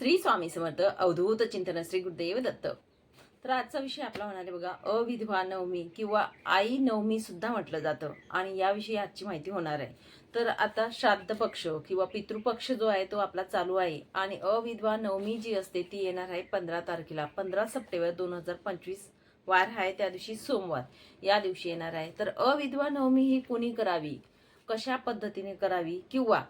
श्री स्वामी समर्थ अवधूत चिंतन श्री गुरुदेव दत्त. तर आजचा विषय आपला होणार आहे बघा अविधवा नवमी किंवा आई नवमी सुद्धा म्हटलं जातं आणि याविषयी आजची माहिती होणार आहे. तर आता श्राद्ध पक्ष किंवा पितृपक्ष जो आहे तो आपला चालू आहे आणि अविधवा नवमी जी असते ती येणार आहे पंधरा तारखेला. पंधरा सप्टेंबर दोन हजार पंचवीस वार आहे त्या दिवशी सोमवार. या दिवशी येणार आहे. तर अविधवा नवमी ही कोणी करावी? कशा पद्धतीने करावी? किंवा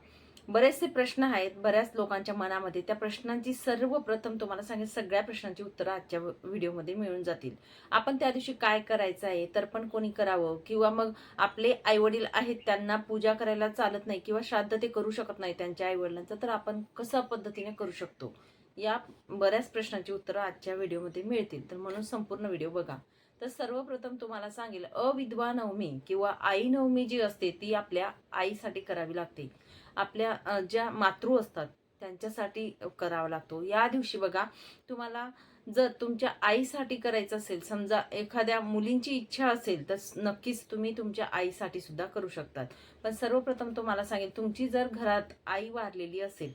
बरेचसे प्रश्न आहेत बऱ्याच लोकांच्या मनामध्ये. त्या प्रश्नांची सर्वप्रथम तुम्हाला सांगेल सगळ्या प्रश्नांची उत्तरं आजच्या व्हिडिओमध्ये मिळून जातील. आपण त्या दिवशी काय करायचं आहे तर पण कोणी करावं? किंवा मग आपले आईवडील आहेत त्यांना पूजा करायला चालत नाही किंवा श्राद्ध ते करू शकत नाही त्यांच्या आईवडिलांचं तर आपण कसं पद्धतीने करू शकतो? या बऱ्याच प्रश्नांची उत्तरं आजच्या व्हिडिओमध्ये मिळतील. तर म्हणून संपूर्ण व्हिडिओ बघा. तर सर्वप्रथम तुम्हाला सांगेल अविधवा नवमी किंवा आई नवमी जी असते ती आपल्या आईसाठी करावी लागते. आपल्या ज्या मातृ असतात त्यांच्यासाठी करावा लागतो. या दिवशी बघा तुम्हाला जर तुमच्या आईसाठी करायचं असेल समजा एखाद्या मुलींची इच्छा असेल तर नक्कीच तुम्ही तुमच्या आईसाठी सुद्धा करू शकतात. पण सर्वप्रथम तुम्हाला सांगेल तुमची जर घरात आई वारलेली असेल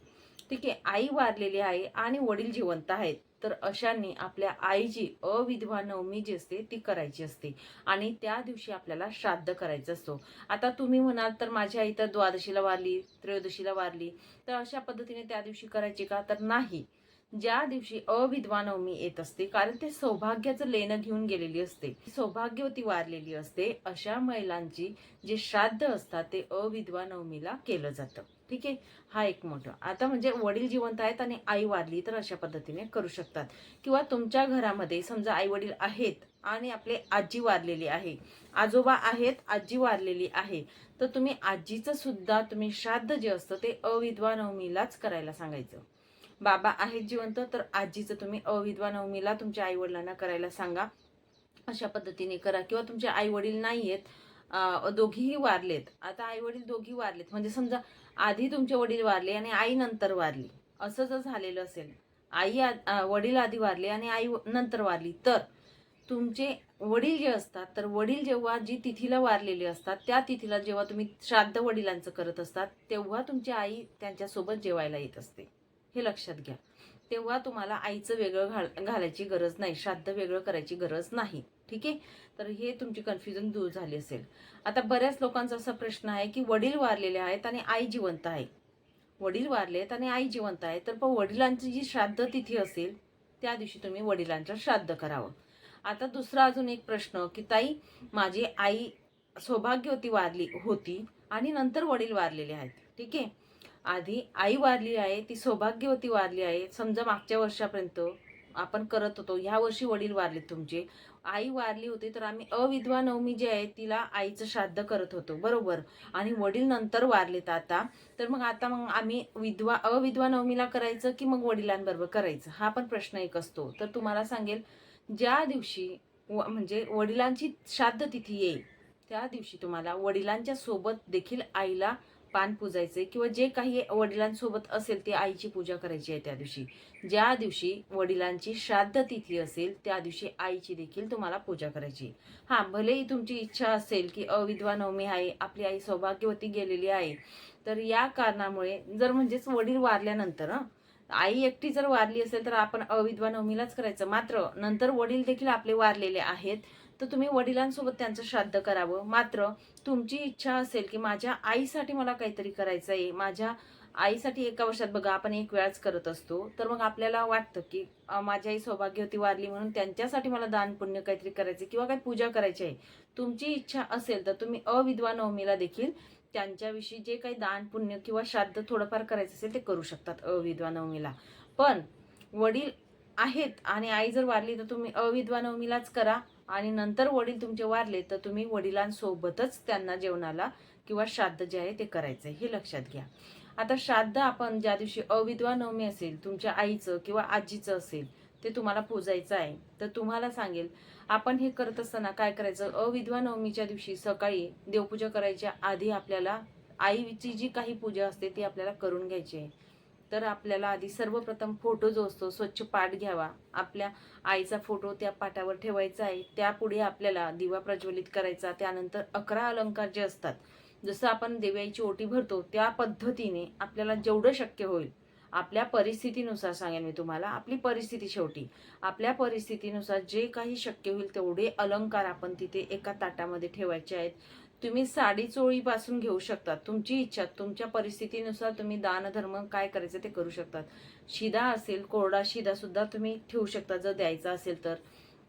ठीक आहे आई वारलेली आहे आणि वडील जिवंत आहेत तर अशांनी आपल्या आईची अविधवा नवमी जी असते ती करायची असते. आणि त्या दिवशी आपल्याला श्राद्ध करायचं असतो. आता तुम्ही म्हणाल तर माझी आई तर द्वादशीला वारली त्रयोदशीला वारली. तर अशा पद्धतीने त्या दिवशी करायची का? तर नाही. ज्या दिवशी अविधवा नवमी येत असते कारण ते सौभाग्याचं लेणं घेऊन गेलेली असते. सौभाग्यवती वारलेली असते अशा महिलांची जे श्राद्ध असतात ते अविधवा नवमीला केलं जातं. ठीक आहे? हा एक मोठं. आता म्हणजे वडील जिवंत आहेत आणि आई वारली तर अशा पद्धतीने करू शकतात. किंवा तुमच्या घरामध्ये समजा आई वडील आहेत आणि आपले आजी वारलेली आहे आजोबा आहेत आजी वारलेली आहे तर तुम्ही आजीचं सुद्धा तुम्ही श्राद्ध जे असतं ते अविधवा नवमीलाच करायला सांगायचं. बाबा आहेत जिवंत तर आजीचं तुम्ही अविधवा नवमीला तुमच्या आई वडिलांना करायला सांगा. अशा पद्धतीने करा. किंवा तुमचे आई वडील नाही आहेत दोघीही वारलेत. आता आई वडील दोघी वारलेत. म्हणजे समजा आधी तुमचे वडील वारले आणि आई नंतर वारली. असं जर झालेलं असेल आई आ- वडील आधी वारले आणि आई नंतर वारली तर तुमचे वडील जे असतात तर वडील जेव्हा जी तिथीला वारलेले असतात त्या तिथीला जेव्हा तुम्ही श्राद्ध वडिलांचं करत असतात तेव्हा तुमची आई त्यांच्यासोबत जेवायला येत असते. हे लक्षात घ्या. तेव्हा तुम्हाला आईचं वेगळं घाल घालायची गरज नाही. श्राद्ध वेगळं करायची गरज नाही. ठीक आहे? तर हे तुमची कन्फ्युजन दूर झाली असेल. आता बऱ्याच लोकांचा असा प्रश्न आहे की वडील वारलेले आहेत आणि आई जिवंत आहे. वडील वारले आहेत आणि आई जिवंत आहे. तर पण वडिलांची जी श्राद्ध तिथी असेल त्या दिवशी तुम्ही वडिलांचं श्राद्ध करावं. आता दुसरा अजून एक प्रश्न की ताई माझी आई सौभाग्यवती वारली होती आणि नंतर वडील वारलेले आहेत. ठीक आहे? आधी आई वारली आहे ती सौभाग्यवती वारली आहे. समजा मागच्या वर्षापर्यंत आपण करत होतो ह्या वर्षी वडील वारले तुमचे. आई वारली होती तर आम्ही अविधवा नवमी जी आहे तिला आईचं श्राद्ध करत होतो. बरोबर? आणि वडील नंतर वारलेत आता. तर मग आता मग आम्ही विधवा अविधवा नवमीला करायचं की मग वडिलांबरोबर करायचं? हा पण प्रश्न एक असतो. तर तुम्हाला सांगेल ज्या दिवशी व- म्हणजे वडिलांची श्राद्ध तिथी येईल त्या दिवशी तुम्हाला वडिलांच्या सोबत देखील आईला पान पूजायचे किंवा जे काही वडिलांसोबत असेल ते आईची पूजा करायची आहे त्या दिवशी. ज्या दिवशी वडिलांची श्राद्ध तिथी असेल त्या दिवशी आईची देखील तुम्हाला पूजा करायची. हां भलेही तुमची इच्छा असेल की अविधवा नवमी आहे आपली आई सौभाग्यवती गेलेली आहे तर या कारणामुळे जर म्हणजेच वडील वारल्यानंतर आई एकटी जर वारली असेल तर आपण अविधवा नवमीलाच करायचं. मात्र नंतर वडील देखील आपले वारलेले आहेत. तर तुम्ही वडिलांसोबत त्यांचं श्राद्ध करावं. मात्र तुमची इच्छा असेल की माझ्या आईसाठी मला काहीतरी करायचं आहे. माझ्या आईसाठी एका वर्षात बघा आपण एक वेळाच करत असतो. तर मग आपल्याला वाटतं की माझी आई सौभाग्यवती वारली म्हणून त्यांच्यासाठी मला दान पुण्य काहीतरी करायचं किंवा काही पूजा करायची आहे. तुमची इच्छा असेल तर तुम्ही अविधवा नवमीला देखील त्यांच्याविषयी जे काही दान पुण्य किंवा श्राद्ध थोडंफार करायचं असेल ते करू शकतात अविधवा नवमीला. पण वडील आहेत आणि आई जर वारली तर तुम्ही अविधवा नवमीलाच करा. आणि नंतर वडील तुमचे वारले तर तुम्ही वडिलांसोबतच त्यांना जेवणाला किंवा श्राद्ध जे आहे ते करायचं हे लक्षात घ्या. आता श्राद्ध आपण ज्या दिवशी अविधवा नवमी असेल तुमच्या आईचं किंवा आजीचं असेल ते तुम्हाला पूजायचं आहे तर तुम्हाला सांगेल आपण हे करत असताना काय करायचं? अविधवा नवमीच्या दिवशी सकाळी देवपूजा करायच्या आधी आपल्याला आईची जी काही पूजा असते ती आपल्याला करून घ्यायची आहे. तर आपल्याला आधी सर्वप्रथम फोटो जो असतो स्वच्छ पाठ घ्यावा. आपल्या आईचा फोटो त्या पाटावर ठेवायचा आहे. त्यापुढे आपल्याला दिवा प्रज्वलित करायचा. त्यानंतर अकरा अलंकार जे असतात जसं आपण दिव्याची ओटी भरतो त्या पद्धतीने आपल्याला जेवढं शक्य होईल आपल्या परिस्थितीनुसार सांगेन मी तुम्हाला. आपली परिस्थिती शेवटी. आपल्या परिस्थितीनुसार जे काही शक्य होईल तेवढे अलंकार आपण तिथे एका ताटामध्ये ठेवायचे आहेत. तुम्ही साडी चोळीपासून घेऊ शकतात. तुमची इच्छा तुमच्या परिस्थितीनुसार तुम्ही दानधर्म काय करायचं ते करू शकतात. शिदा असेल कोरडा शिदा सुद्धा तुम्ही ठेवू शकता जर द्यायचा असेल तर.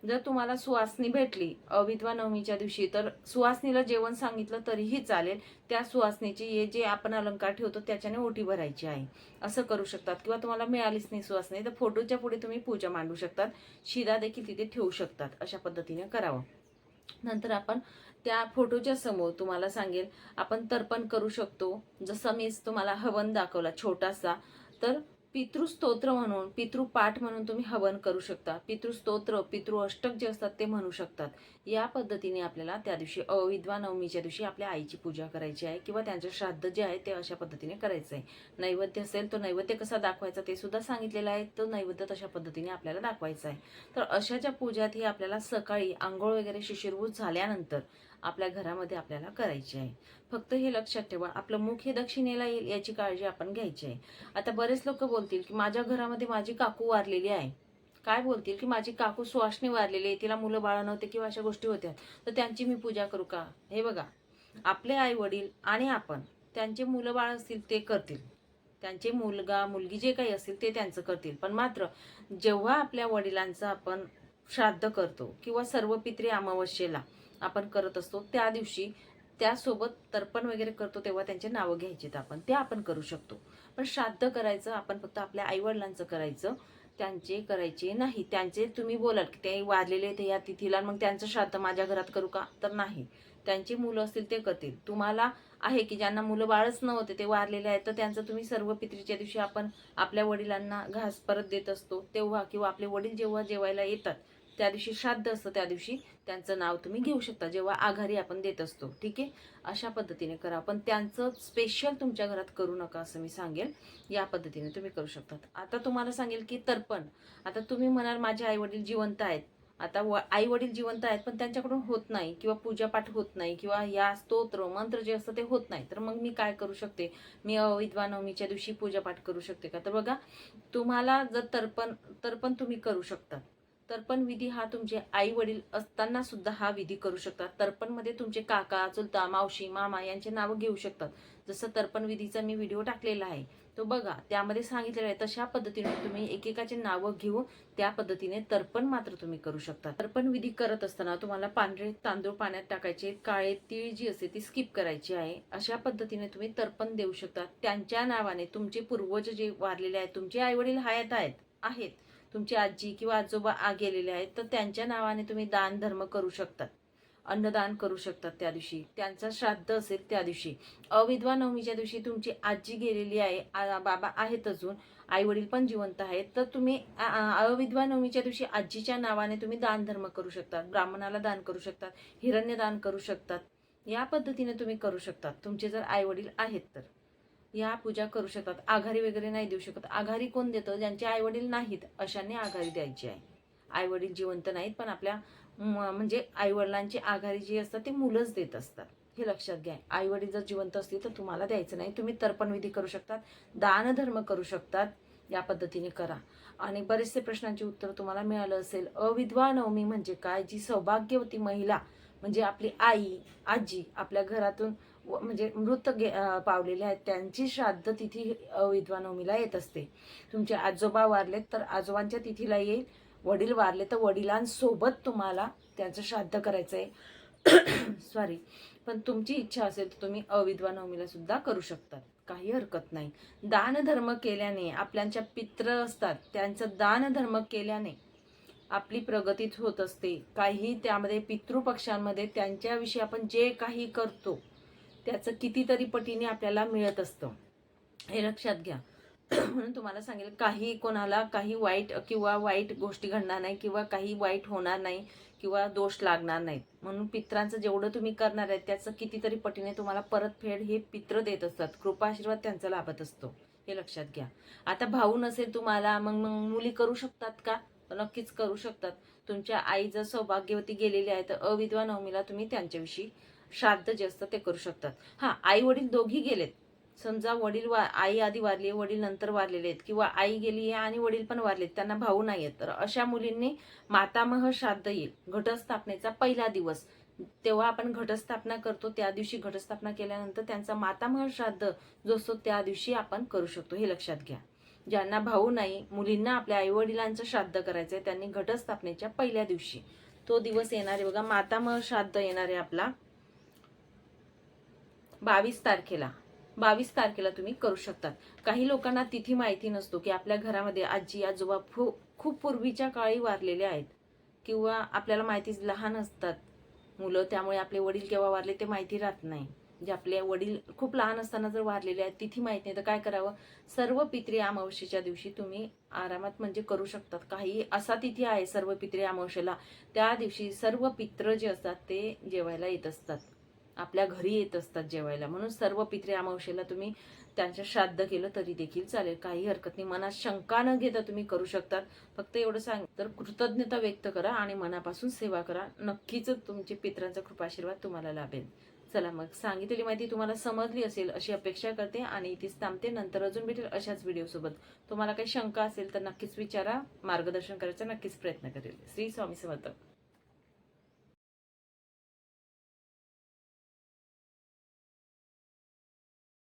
जर तुम्हाला सुवासनी भेटली अविधवा नवमीच्या दिवशी तर सुवासनीला जेवण सांगितलं तरीही चालेल. त्या सुवासनीची हे जे आपण अलंकार ठेवतो त्याच्याने ओटी भरायची आहे. असं करू शकतात. किंवा तुम्हाला मिळालीच नाही सुवासनी तर फोटोच्या पुढे तुम्ही पूजा मांडू शकतात. शिदा देखील तिथे ठेवू शकतात. अशा पद्धतीने करावं. नंतर आपण त्या फोटोच्या समोर तुम्हाला सांगेल आपण तर्पण करू शकतो. जसं मी तुम्हाला हवन दाखवला छोटासा तर पितृस्तोत्र म्हणून पितृपाठ म्हणून तुम्ही हवन करू शकता. पितृस्तोत्र पितृ अष्टक जे असतात ते म्हणू शकतात. या पद्धतीने आपल्याला त्या दिवशी अविद्वा नवमीच्या दिवशी आपल्या आईची पूजा करायची आहे किंवा त्यांचं श्राद्ध जे आहे ते अशा पद्धतीने करायचं आहे. नैवेद्य असेल तो नैवेद्य कसा दाखवायचा ते सुद्धा सांगितलेलं आहे. तो नैवेद्य तशा पद्धतीने आपल्याला दाखवायचा आहे. तर अशाच्या पूजात ही आपल्याला सकाळी आंघोळ वगैरे शिशिरभूत झाल्यानंतर आपल्या घरामध्ये आपल्याला करायची आहे. फक्त हे लक्षात ठेवा आपलं मुख हे दक्षिणेला येईल याची काळजी आपण घ्यायची आहे. आता बरेच लोक बोलतील की माझ्या घरामध्ये माझी काकू वारलेली आहे. काय बोलतील? की माझी काकू सुवासनी वारलेली आहे तिला मुलं बाळ नव्हते किंवा अशा गोष्टी होत्या. तर त्यांची मी पूजा करू का? हे बघा आपले आई वडील आणि आपण त्यांचे मुलं बाळ असतील ते करतील. त्यांचे मुलगा मुलगी जे काही असतील ते त्यांचं करतील. पण मात्र जेव्हा आपल्या वडिलांचं आपण श्राद्ध करतो किंवा सर्व पित्री अमावस्येला आपण करत असतो त्या दिवशी त्यासोबत तर्पण वगैरे करतो तेव्हा त्यांचे नावं घ्यायचेत आपण. ते आपण करू शकतो. पण श्राद्ध करायचं आपण फक्त आपल्या आईवडिलांचं करायचं त्यांचे करायचे नाही. त्यांचे तुम्ही बोलाल की ते वारलेले ते या तिथीला मग त्यांचं श्राद्ध माझ्या घरात करू का? तर नाही. त्यांची मुलं असतील ते करतील. तुम्हाला आहे की ज्यांना मुलं बाळच नव्हते ते वारलेले आहेत तर त्यांचं तुम्ही सर्व पित्रीच्या दिवशी आपण आपल्या वडिलांना घास परत देत असतो तेव्हा किंवा आपले वडील जेव्हा जेवायला येतात त्या दिवशी श्राद्ध असतं त्या दिवशी त्यांचं नाव तुम्ही घेऊ शकता जेव्हा आघारी आपण देत असतो. ठीक आहे? अशा पद्धतीने करा. पण त्यांचं स्पेशल तुमच्या घरात करू नका असं मी सांगेल. या पद्धतीने तुम्ही करू शकतात. आता तुम्हाला सांगेल की तर्पण. आता तुम्ही म्हणाल माझे आईवडील जिवंत आहेत. आता व आई वडील जिवंत आहेत पण त्यांच्याकडून होत नाही किंवा पूजापाठ होत नाही किंवा या स्तोत्र मंत्र जे असतं ते होत नाही. तर मग मी काय करू शकते? मी अविद्वा नवमीच्या दिवशी पूजापाठ करू शकते का? तर बघा तुम्हाला जर तर्पण तर्पण तुम्ही करू शकता. तर्पण विधी हा तुमचे आई वडील असताना सुद्धा हा विधी करू शकतात. तर्पणमध्ये तुमचे काका चुलता मावशी मामा यांचे नावं घेऊ शकतात. जसं तर्पण विधीचा मी व्हिडिओ टाकलेला आहे. तो बघा त्यामध्ये सांगितलेलं आहे तशा पद्धतीने तुम्ही एकेकाचे नावं घेऊन त्या पद्धतीने तर्पण मात्र तुम्ही करू शकता तर्पण विधी करत असताना तुम्हाला पांढरे तांदूळ पाण्यात टाकायचे काळे तीळ जी असते ती स्किप करायची आहे. अशा पद्धतीने तुम्ही तर्पण देऊ शकता त्यांच्या नावाने तुमचे पूर्वज जे वारलेले आहेत तुमचे आई वडील हयात आहेत आहेत. तुमची आजी किंवा आजोबा आ गेलेले आहेत तर त्यांच्या नावाने तुम्ही दान धर्म करू शकतात. अन्नदान करू शकतात त्या दिवशी. त्यांचा श्राद्ध असेल त्या दिवशी. अविधवा नवमीच्या दिवशी तुमची आजी गेलेली आहे आ- बाबा आहेत अजून आई वडील पण जिवंत आहेत तर तुम्ही अविधवा नवमीच्या दिवशी आजीच्या नावाने तुम्ही दान धर्म करू शकतात. ब्राह्मणाला दान करू शकतात हिरण्य दान करू शकतात. या पद्धतीने तुम्ही करू शकतात. तुमचे जर आई वडील आहेत तर. या पूजा करू शकतात. आघारी वगैरे नाही देऊ शकत. आघारी कोण देतं? ज्यांचे आई वडील नाहीत अशांनी आघारी द्यायची आहे. आई वडील जिवंत नाहीत पण आपल्या म्हणजे आई वडिलांची आघारी जी असतात ती मुलंच देत असतात. हे लक्षात घ्या. आई वडील जर जिवंत असतील तर तुम्हाला द्यायचं नाही. तुम्ही तर्पणविधी करू शकतात दानधर्म करू शकतात या पद्धतीने करा. आणि बरेचसे प्रश्नांची उत्तर तुम्हाला मिळालं असेल. अविधवा नवमी म्हणजे काय? जी सौभाग्यवती महिला म्हणजे आपली आई आजी आपल्या घरातून म्हणजे मृत गे पावलेले आहेत. त्यांची श्राद्ध तिथी विधवा नवमीला येत असते. तुमचे आजोबा वारलेत तर आजोबांच्या तिथीला येईल. वडील वारले तर वडिलांसोबत तुम्हाला त्यांचं श्राद्ध करायचं आहे सॉरी पण तुमची इच्छा असेल तर तुम्ही अविधवा नवमीला सुद्धा करू शकतात. काही हरकत नाही. दानधर्म केल्याने आपल्यांच्या पित्र असतात. त्यांचं दानधर्म केल्याने आपली प्रगतीच होत असते. काही त्यामध्ये पितृपक्षांमध्ये त्यांच्याविषयी आपण जे काही करतो त्याचं कितीतरी पटीने आपल्याला मिळत असतं. हे लक्षात घ्या. म्हणून तुम्हाला सांगेल काही कोणाला काही वाईट किंवा वाईट गोष्टी घडणार नाही किंवा काही वाईट होणार नाही किंवा दोष लागणार नाहीत. म्हणून पित्रांचं जेवढं तुम्ही करणार आहे त्याचं कितीतरी पटीने तुम्हाला परतफेड हे पित्र देत असतात. कृपाशीर्वाद त्यांचा लाभत असतो. हे लक्षात घ्या. आता भाऊ नसेल तुम्हाला मग मग मुली करू शकतात का? नक्कीच करू शकतात. तुमच्या आई जर सौभाग्यवती गेलेली आहे तर अविधवा नवमीला तुम्ही त्यांच्याविषयी श्राद्ध जे असतं ते करू शकतात. हां आई वडील दोघी गेलेत. समजा वडील वा आई आधी वारली वडील नंतर वारलेले आहेत. किंवा आई गेली आहे आणि वडील पण वारलेत त्यांना भाऊ नाही आहेत. तर अशा मुलींनी मातामह श्राद्ध येईल घटस्थापनेचा पहिला दिवस. तेव्हा आपण घटस्थापना करतो त्या दिवशी घटस्थापना केल्यानंतर त्यांचा मातामह श्राद्ध जो असतो त्या दिवशी आपण करू शकतो. हे लक्षात घ्या. ज्यांना भाऊ नाही मुलींना आपल्या आई वडिलांचं श्राद्ध आहे त्यांनी घटस्थापनेच्या पहिल्या दिवशी. तो दिवस येणार आहे बघा मातामह श्राद्ध येणार आहे आपला बावीस तारखेला. बावीस तारखेला तुम्ही करू शकतात. काही लोकांना तिथी माहिती नसतो की आपल्या घरामध्ये आजी आजोबा फू- खूप पूर्वीच्या काळी वारलेले आहेत. किंवा आपल्याला माहितीच लहान असतात मुलं त्यामुळे आपले वडील केव्हा वारले ते माहिती राहत नाही. जे आपले वडील खूप लहान असताना जर वारलेले आहेत तिथी माहीत नाही तर काय करावं? सर्व पित्री अमावस्येच्या दिवशी तुम्ही आरामात म्हणजे करू शकतात. काही असा तिथी आहे सर्व पित्री अमावस्येला. त्या दिवशी सर्व पित्र जे असतात ते जेवायला येत असतात. आपल्या घरी येत असतात जेवायला. म्हणून सर्व पित्रे अमावशेला तुम्ही त्यांचं श्राद्ध केलं तरी देखील चालेल. काही हरकत नाही. मनात शंका न घेता तुम्ही करू शकतात. फक्त एवढं सांग. तर कृतज्ञता व्यक्त करा आणि मनापासून सेवा करा. नक्कीच तुमचे पित्रांचा कृपाशीर्वाद तुम्हाला लाभेल. चला मग सांगितलेली माहिती तुम्हाला समजली असेल अशी अपेक्षा करते आणि इथेच थांबते. नंतर अजून भेटेल अशाच व्हिडिओसोबत. तुम्हाला काही शंका असेल तर नक्कीच विचारा. मार्गदर्शन करायचा नक्कीच प्रयत्न करेल. श्री स्वामी समर्थ.